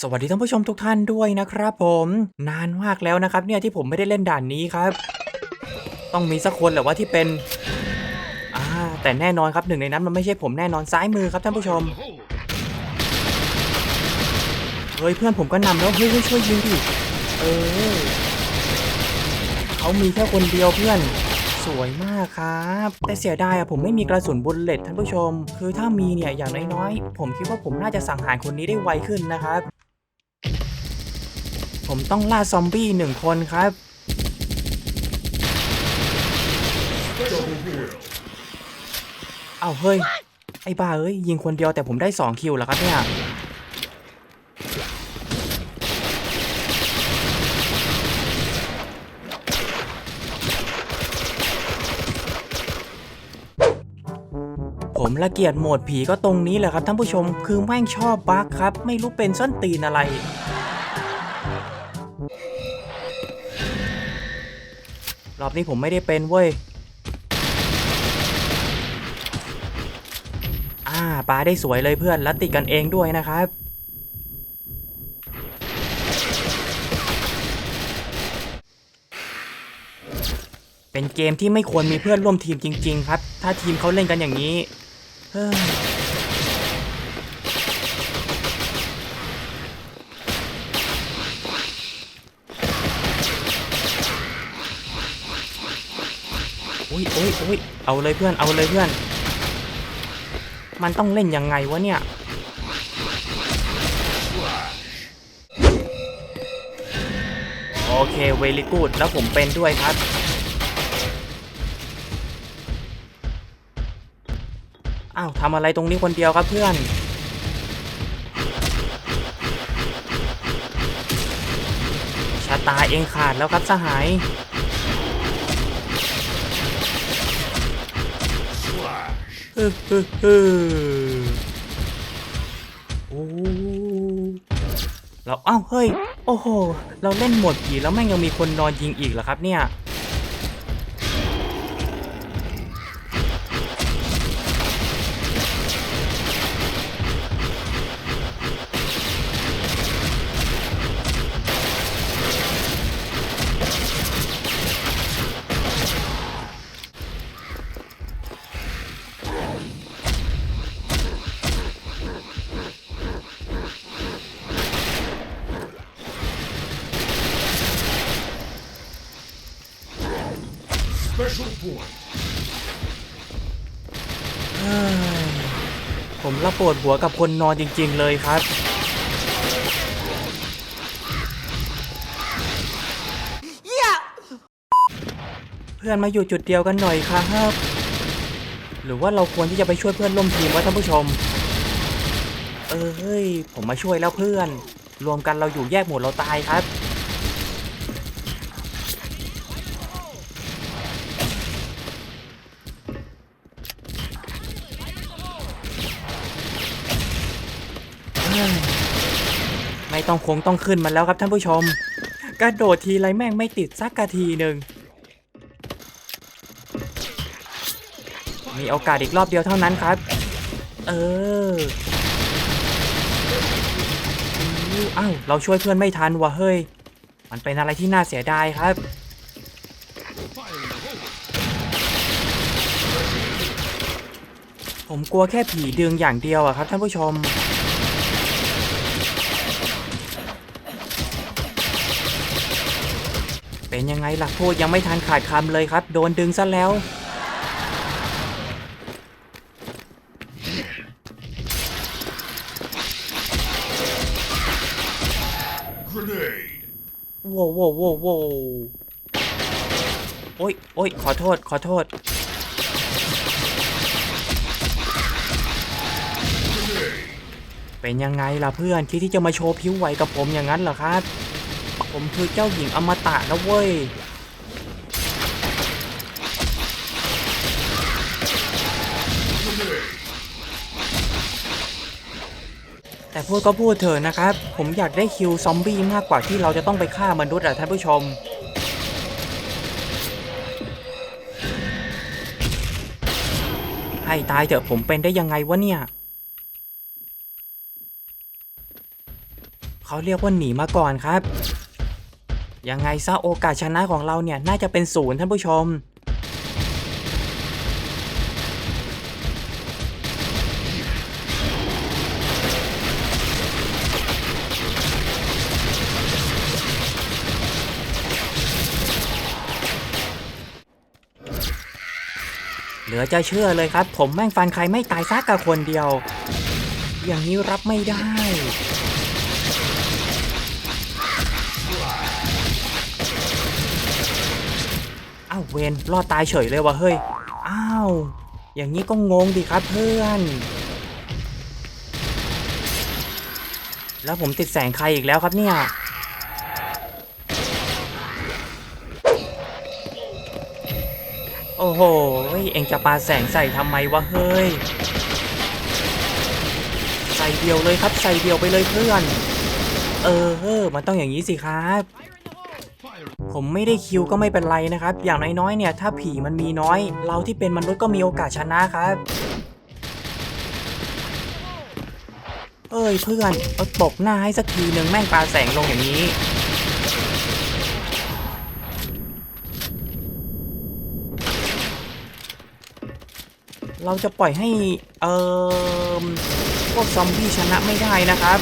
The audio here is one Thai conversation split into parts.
สวัสดีท่านผู้ชมทุกท่านด้วยนะครับผม นานมากแล้วนะครับ เนี่ยที่ผมไม่ได้เล่นด่านนี้ครับ ต้องมีสักคนแหละว่าที่เป็นอ่าแต่แน่นอนครับหนึ่งในนั้นมันไม่ใช่ผมแน่นอนซ้ายมือครับท่านผู้ชมเฮ้ยเพื่อนผมก็นำแล้วเฮ้ยเฮ้ยช่วยยิงดิเออเขามีแค่คนเดียวเพื่อนสวยมากครับ แต่เสียดายอะผมไม่มีกระสุนบุลเลตท่านผู้ชม คือถ้ามีเนี่ยอย่างน้อยๆผมคิดว่าผมน่าจะสังหารคนนี้ได้ไวขึ้นนะครับ ผมต้องล่าซอมบี้หนึ่งคนครับ เอาเฮ้ย ไอ้บ้าเอ้ย ยิงคนเดียวแต่ผมได้2คิวแล้วครับเนี่ยผมละเกียดโหมดผีก็ตรงนี้แหละครับท่านผู้ชมคือแม่งชอบบั๊กครับ ไม่รู้เป็นส้นตีนอะไร รอบนี้ผมไม่ได้เป็นเว้ย อ่าปาได้สวยเลยเพื่อนแล้วติดกันเองด้วยนะครับ เป็นเกมที่ไม่ควรมีเพื่อนร่วมทีมจริง ๆ ครับ ถ้าทีมเขาเล่นกันอย่างนี้ เฮ้ย อุ้ยเอาเลยเพื่อนเอาเลยเพื่อน มันต้องเล่นยังไงวะเนี่ยโอเคเวลิกูดแล้วผมเป็นด้วยครับ อ้าวทำอะไรตรงนี้คนเดียวครับเพื่อนชะตาเองขาดแล้วครับสหาย ฮึฮึฮึโอ้เราเอ้าเฮ้ย โอ้โห เราเล่นหมดผีแล้วแม่งยังมีคนนอนยิงอีกเหรอครับเนี่ย ผมละปวดหัวกับคนนอนจริง ๆ เลยครับ เพื่อนมาอยู่จุดเดียวกันหน่อยครับ หรือว่าเราควรที่จะไปช่วยเพื่อนร่วมทีมวะท่านผู้ชม เออเฮ้ย ผมมาช่วยแล้วเพื่อน รวมกันเราอยู่แยกหมู่เราตายครับ เฮ้ยไม่ ต้องคงต้องขึ้นมาแล้วครับท่านผู้ชม กระโดดทีไรแม่งไม่ติดสักกะทีหนึ่งมีโอกาสอีกรอบเดียวเท่านั้นครับ เอออู้อ้าวเราช่วยเพื่อนไม่ทันวะเฮ้ย มันเป็นอะไรที่น่าเสียดายครับ ผมกลัวแค่ผีดึงอย่างเดียวอะครับท่านผู้ชม เป็นยังไงล่ะพูดยังไม่ทันขาดคำเลยครับ โดนดึงซะแล้ว Grenade. โว้วโว้วโว้วโว้วโอ้ยโอ้ยขอโทษ ขอโทษเป็นยังไงล่ะเพื่อน คิดที่จะมาโชว์ผิวไหวกับผมอย่างนั้นเหรอครับ ผมคือเจ้าหญิงอมตะนะเว้ยแต่พูดก็พูดเถอะนะครับ ผมอยากได้คิวซอมบี้มากกว่าที่เราจะต้องไปฆ่ามนุษย์อะท่านผู้ชม ให้ตายเถอะผมเป็นได้ยังไงวะเนี่ย เขาเรียกว่าหนีมาก่อนครับ ยังไงซะโอกาสชนะของเราเนี่ยน่าจะเป็นศูนย์ท่านผู้ชม เหลือจะเชื่อเลยครับ ผมแม่งฟันใครไม่ตายซักกับคนเดียว อย่างนี้รับไม่ได้ อ้าวเวนรอดตายเฉยเลยวะเฮ้ย อ้าว อย่างนี้ก็งงดิครับเพื่อน แล้วผมติดแสงใครอีกแล้วครับเนี่ย โอ้โห เอ็งจะปาแสงใส่ทำไมวะเฮ้ย ใส่เดียวเลยครับ ใส่เดียวไปเลยเพื่อน เออเออมันต้องอย่างนี้สิครับ ผมไม่ได้คิวก็ไม่เป็นไรนะครับ อย่างน้อยๆเนี่ยถ้าผีมันมีน้อย เราที่เป็นมนุษย์ก็มีโอกาสชนะครับ เอ้ยเพื่อนเอาตบหน้าให้สักทีหนึ่งแม่งปลาแสงลงอย่างนี้เราจะปล่อยให้ เอ่อ พวกซอมบี้ชนะไม่ได้นะครับ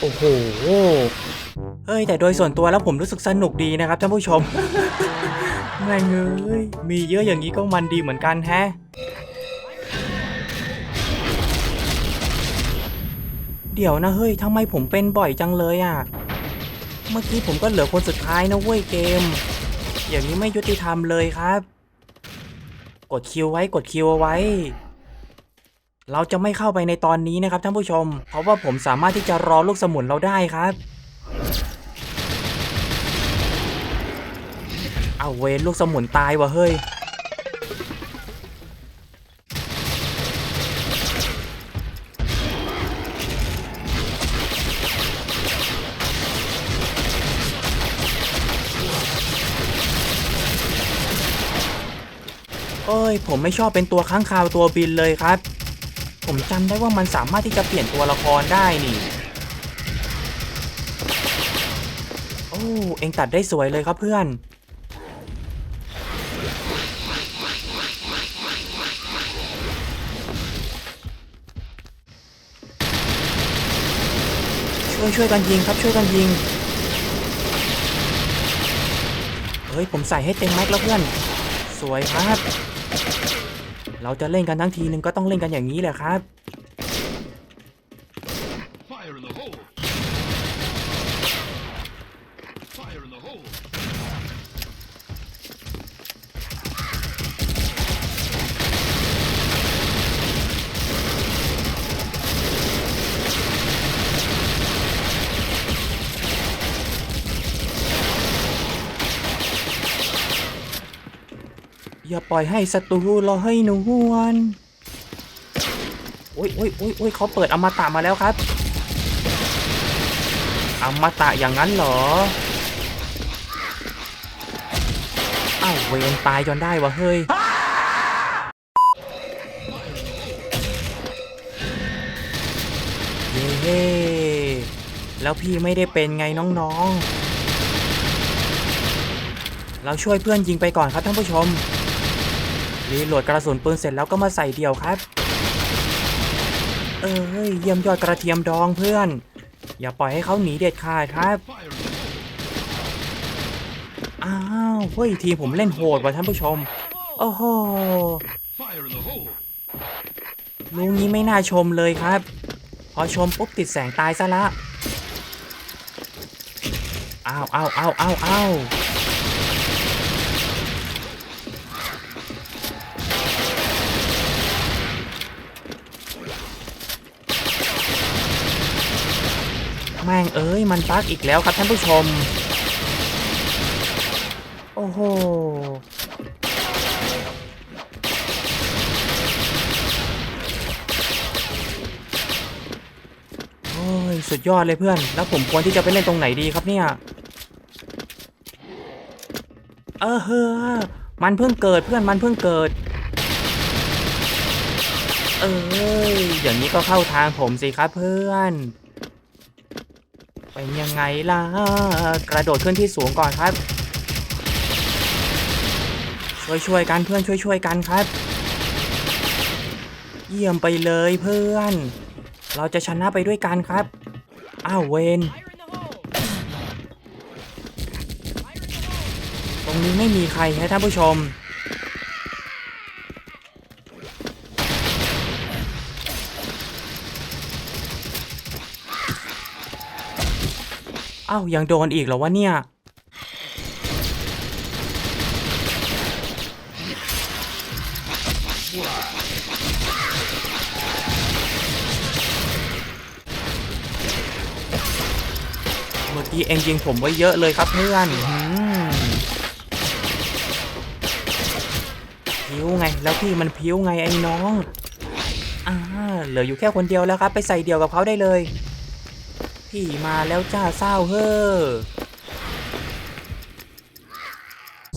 โอ้โหเฮ้ยแต่โดยส่วนตัวแล้วผมรู้สึกสนุกดีนะครับท่านผู้ชมแม่งเอ้ยมีเยอะอย่างนี้ก็มันดีเหมือนกันแฮะเดี๋ยวนะเฮ้ยทำไมผมเป็นบ่อยจังเลยอะ เมื่อกี้ผมก็เหลือคนสุดท้ายนะเว้ยเกม อย่างนี้ไม่ยุติธรรมเลยครับ กดคิวไว้กดคิวเอาไว้ เราจะไม่เข้าไปในตอนนี้นะครับท่านผู้ชม เพราะว่าผมสามารถที่จะรอลูกสมุนเราได้ครับ เอาเวนลูกสมุนตายวะเฮ้ย เอ้ย ผมไม่ชอบเป็นตัวค้างคาวตัวบินเลยครับ ผมจำได้ว่ามันสามารถที่จะเปลี่ยนตัวละครได้นี่ โอ้เองตัดได้สวยเลยครับเพื่อน ช่วยช่วยกันยิงครับช่วยกันยิง เฮ้ยผมใส่ให้เต็มแม็กแล้วเพื่อน สวยครับ เราจะเล่นกันทั้งทีนึงก็ต้องเล่นกันอย่างนี้แหละครับ อย่าปล่อยให้ศัตรูรอให้หนูหวนโอ้ยโอ้ยโอ้ยโอ้ยเขาเปิดอมตะมาแล้วครับ อมตะอย่างนั้นเหรออ้าวเวนตายจนได้วะเฮ้ยเย้แล้วพี่ไม่ได้เป็นไงน้องๆ เราช่วยเพื่อนยิงไปก่อนครับท่านผู้ชม รีโหลดกระสุนปืนเสร็จแล้วก็มาใส่เดี่ยวครับ เอ้ยเยี่ยมยอดกระเทียมดองเพื่อน อย่าปล่อยให้เขาหนีเด็ดขาดครับ อ้าวเฮ้ยทีมผมเล่นโหดว่ะท่านผู้ชม โอ้โหลุงนี้ไม่น่าชมเลยครับ พอชมปุ๊บติดแสงตายซะละ อ้าวอ้าวอ้าวอ้าวอ้าว มม่งเอ้ยมันปักอีกแล้วครับท่านผู้ชม โอ้โหโอ้ยสุดยอดเลยเพื่อน แล้วผมควรที่จะไปเล่นตรงไหนดีครับเนี่ย เออเฮ้อมันเพิ่งเกิดเพื่อนมันเพิ่งเกิด เอ้ยอย่างนี้ก็เข้าทางผมสิครับเพื่อน เป็นยังไงล่ะ กระโดดขึ้นที่สูงก่อนครับ ช่วยช่วยกันเพื่อนช่วยช่วยกันครับ เยี่ยมไปเลยเพื่อน เราจะชนะไปด้วยกันครับ อ้าวเวนตรงนี้ไม่มีใครให้ท่านผู้ชม อ้าวยังโดนอีกเหรอวะเนี่ย เมื่อกี้เองยิงผมไว้เยอะเลยครับเพื่อนอืมพิ้วไง แล้วพี่มันพิ้วไงไอ้น้อง อ่า เหลืออยู่แค่คนเดียวแล้วครับ ไปใส่เดียวกับเขาได้เลย พี่มาแล้วจ้าเศร้าเฮ้อ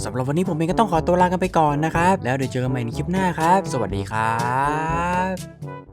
สำหรับวันนี้ผมเองก็ต้องขอตัวลากันไปก่อนนะครับ แล้วเดี๋ยวเจอกันใหม่ในคลิปหน้าครับ สวัสดีครับ